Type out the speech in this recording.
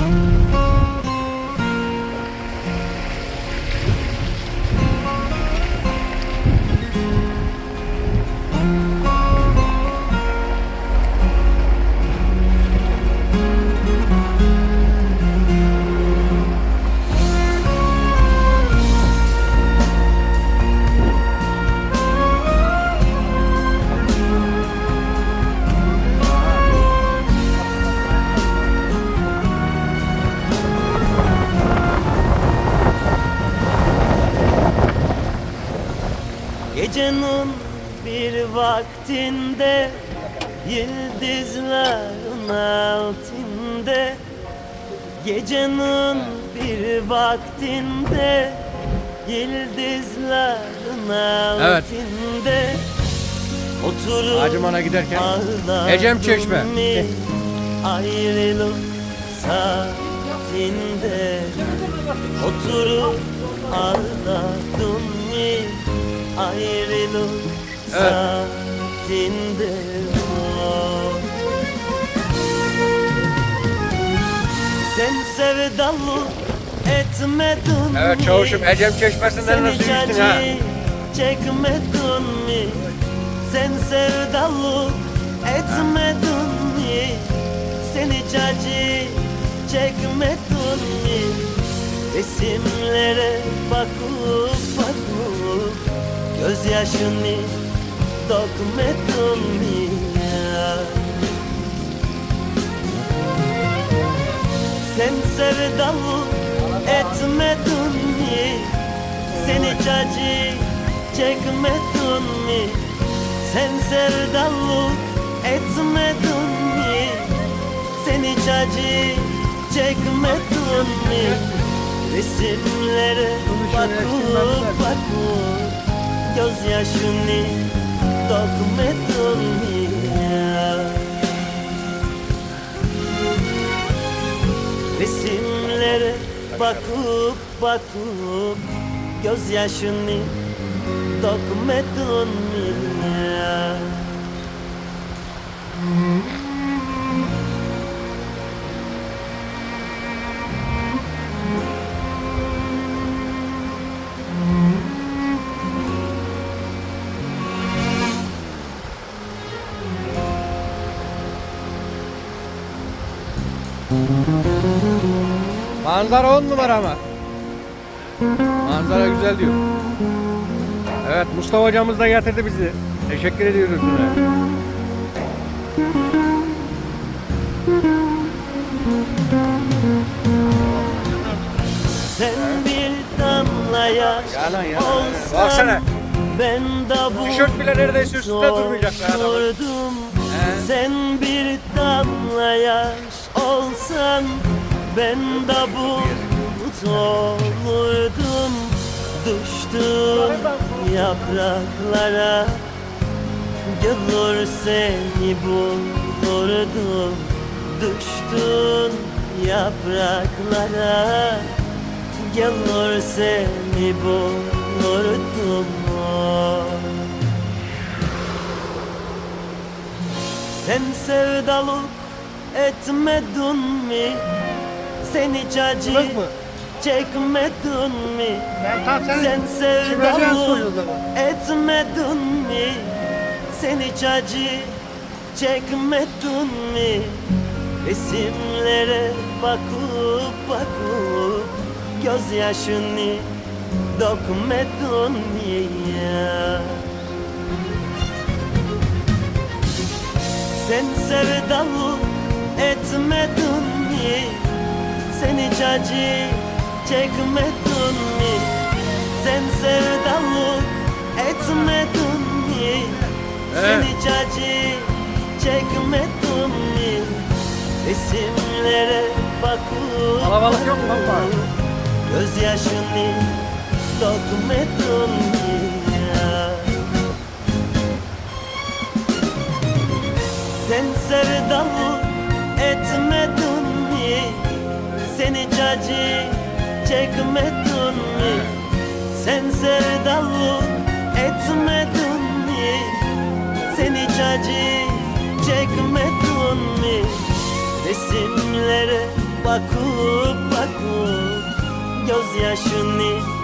Bye. Gecenin bir vaktinde Yıldızların altında Gecenin bir vaktinde Yıldızların Evet. altında Oturup Acıman'a giderken Ecem Çeşme. mi? Ayrılık saatinde Oturup ağladım? Ayrılık Evet. saatinde oh. Sen sevdalı etmedin Evet çavuşum Ecem Çeşmesi'nden nasıl içtin ha? çekmedin mi? Sen sevdalık etmedin mi? Sen hiç acı çekmedin mi? Resimlere bakıp bakıp Gözyaşını dökmedin mi ya? Sen sevdalı etmedin mi? Sen hiç acı çekmedin mi? Sen sevdalı etmedin mi? Sen hiç acı çekmedin mi? Resimlere bakıp bakıp Gözyaşını dökmedin mi ya? Resimlere bakıp bakıp Gözyaşını dökmedin mi ya? Manzara on numara ama. Manzara güzel diyor. Evet Mustafa hocamız da getirdi bizi. Teşekkür ediyoruz buna. Sen bir damla yaş Yalan, yalan. olsan Baksana. Ben bu Tişört bile neredeyse durmayacak be adamın. sordum. He. Sen bir damla yaş olsan Ben de bu olurdum Düştüm yapraklara Gelir seni bulurdum Düştün yapraklara Gelir seni bulurdum. Sen sevdalık etmedin mi? Sen hiç acı Bırak mı? çekmedin mi? Ben tam sen, sevdalık soyuldu etmedin mi? Sen hiç acı çekmedin mi? Resimlere bakıp bakıp Gözyaşını dökmedin mi ya? Sen sevdalık etmedin mi? Sen hiç acı çekmedin mi? Sen sevdalık etmedin mi? Sen hiç acı çekmedin mi? Resimlere bakıp Kalabalık yok mu baba? Gözyaşını dökmedin mi ya? Sen sevdalık etmedin? Sen hiç acı çekmedin mi? Sen sevdalık etmedin mi? Sen hiç acı çekmedin mi? Resimlere Bakıp bakıp gözyaşını